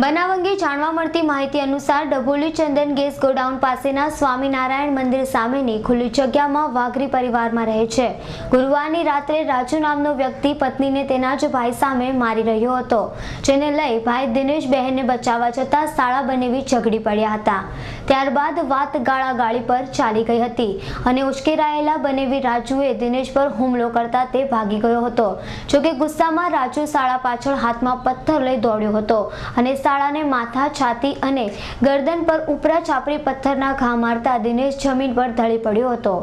બનાવ અંગે જાણવા મળતી માહિતી અનુસાર ડભોલી ચંદન ગેસ ગોડાઉન પાસેના સ્વામિનારાયણ મંદિર સામેની ખુલ્લી જગ્યામાં વાઘરી પરિવારમાં રહે છે. ગુરુવારની રાત્રે રાજુ નામનો વ્યક્તિ પત્નીને તેના જ ભાઈ સામે મારી રહ્યો હતો, જેને લઈ ભાઈ દિનેશ બહેનને બચાવવા જતાં શાળા બનેવી ઝઘડી પડ્યા હતા. ત્યારબાદ વાત ગાળાગાળી પર ચાલી ગઈ હતી અને ઉશ્કેરાયેલા બનેવી રાજુએ દિનેશ પર હુમલો કરતા તે ભાગી ગયો હતો. જોકે ગુસ્સામાં રાજુ શાળા પાછળ હાથમાં પથ્થર લઈ દોડ્યો હતો અને શાળાને માથા છાતી અને ગરદન પર ઉપરા છાપરી પથ્થરના ઘા મારતા દિનેશ જમીન પર ઢળી પડ્યો હતો.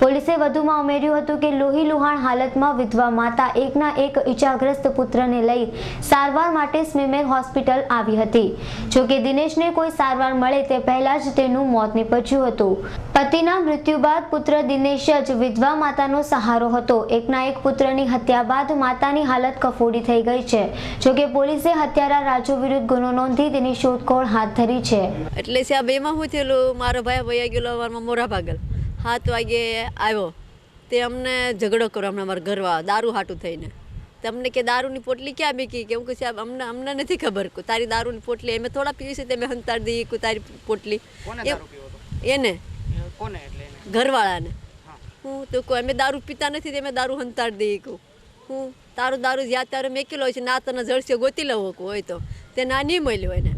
પોલીસે વધુમાં ઉમેર્યું હતું કે લોહી લુહાણ હાલતમાં વિધવા માતા એકના એક ઈજાગ્રસ્ત પુત્રને લઈ સારવાર માટે સ્મીમેર હોસ્પિટલ આવી હતી. જોકે દિનેશને કોઈ સારવાર મળે તે પહેલા જ તેનું મોત નીપજ્યું હતું. પતિના મૃત્યુ બાદ પુત્ર દિનેશ જ વિધવા માતાનો સહારો હતો. એકના એક પુત્રની હત્યા બાદ માતાની હાલત કફોડી થઈ ગઈ છે. જોકે પોલીસે હત્યારા રાજુ વિરુદ્ધ ગુનો નોંધી તેની શોધખોળ હાથ ધરી છે. એટલે આ બેમાં હું થયેલું? મારો ભાઈ વયા ગયેલો મોરા ભાગલ. સાત વાગે આવ્યો. તે અમને ઝઘડો કરો અમને અમારા ઘરવા દારૂ હાટું થઈને. તમને કે દારૂની પોટલી ક્યાં બીકી? કે હું કહું સાહેબ અમને અમને નથી ખબર. કે તારી દારૂની પોટલી અમે થોડા પીવી છે તે મેં હંતાર દઈ કે તારી પોટલી. એને. ઘરવાળાને. હું. તો કોઈ અમે દારૂ પીતા નથી તે અમે દારૂ હંતાર દઈએ કહું. હું તારું દારૂ જ્યાં ત્યારે મેકેલો હોય છે ના તને જળસે ગોતી લેવો હોય તો. તે ના નહીં મળ્યો એને.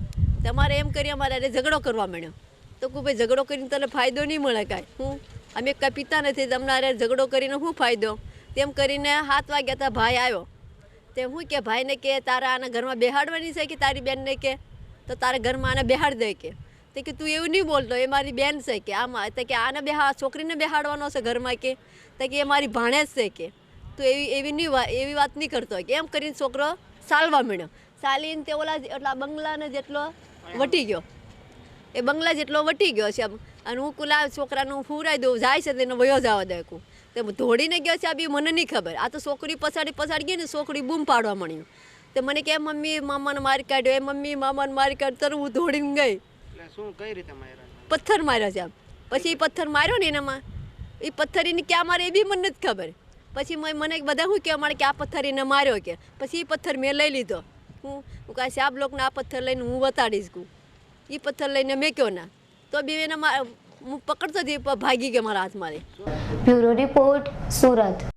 તમારે એમ કરી અમારે ઝઘડો કરવા માંડ્યો તો કહું ભાઈ ઝઘડો કરીને તને ફાયદો નહીં મળે કાંઈ. હું અમે કાંઈ પીતા નથી તમને હારે ઝઘડો કરીને શું ફાયદો? તેમ કરીને સાત વાગ્યા હતા ભાઈ આવ્યો. તે હું કે, ભાઈને કે, તારા આના ઘરમાં બેહાડવાની છે કે તારી બેનને કે? તો તારા ઘરમાં આને બેહાડ દે કે. તે કે, તું એવું નહીં બોલતો, એ મારી બેન છે કે. આમાં, તે કે, આને બેહા, છોકરીને બેહાડવાનો છે ઘરમાં કે? તે કે, એ મારી ભાણેજ છે કે. તું એવી એવી નહીં એવી વાત નહીં કરતો કે. એમ કરીને છોકરો સાલવા માંડ્યો. સાલીને તે ઓલા એટલા બંગલાને જેટલો વટી ગયો. એ બંગલા જેટલો વટી ગયો છે આમ. અને હું કુલા છોકરાનું ફૂરાઈ દઉં જાય છે તેનો વયો જવા દેખું. તો દોડીને ગયો છે આ બી મને નહીં ખબર. આ તો છોકરી પછાડી પછાડી ગઈ ને છોકરી બૂમ પાડવા માંડ્યું. તો મને કે મમ્મી મામાને મારી કાઢ્યો. એ મમ્મી મામાને મારી કાઢ તર હું ધોડીને ગઈ. શું કઈ રીતે માર્યા પથ્થર માર્યો છે આમ. પછી એ પથ્થર માર્યો ને એનામાં. એ પથ્થર એને ક્યાં મારે એ બી મને નથી ખબર. પછી મને બધા શું કહેવા માંડે કે આ પથ્થર એને માર્યો કે. પછી એ પથ્થર મેં લઈ લીધો. હું હું કાંઈ સાબ લોકને આ પથ્થર લઈને હું બતાડીશ કહું. એ પથ્થર લઈને મેં કયો ના. તો બી એને હું પકડતો હતી ભાગી ગયો મારા હાથમાંથી. Bureau report, Surat.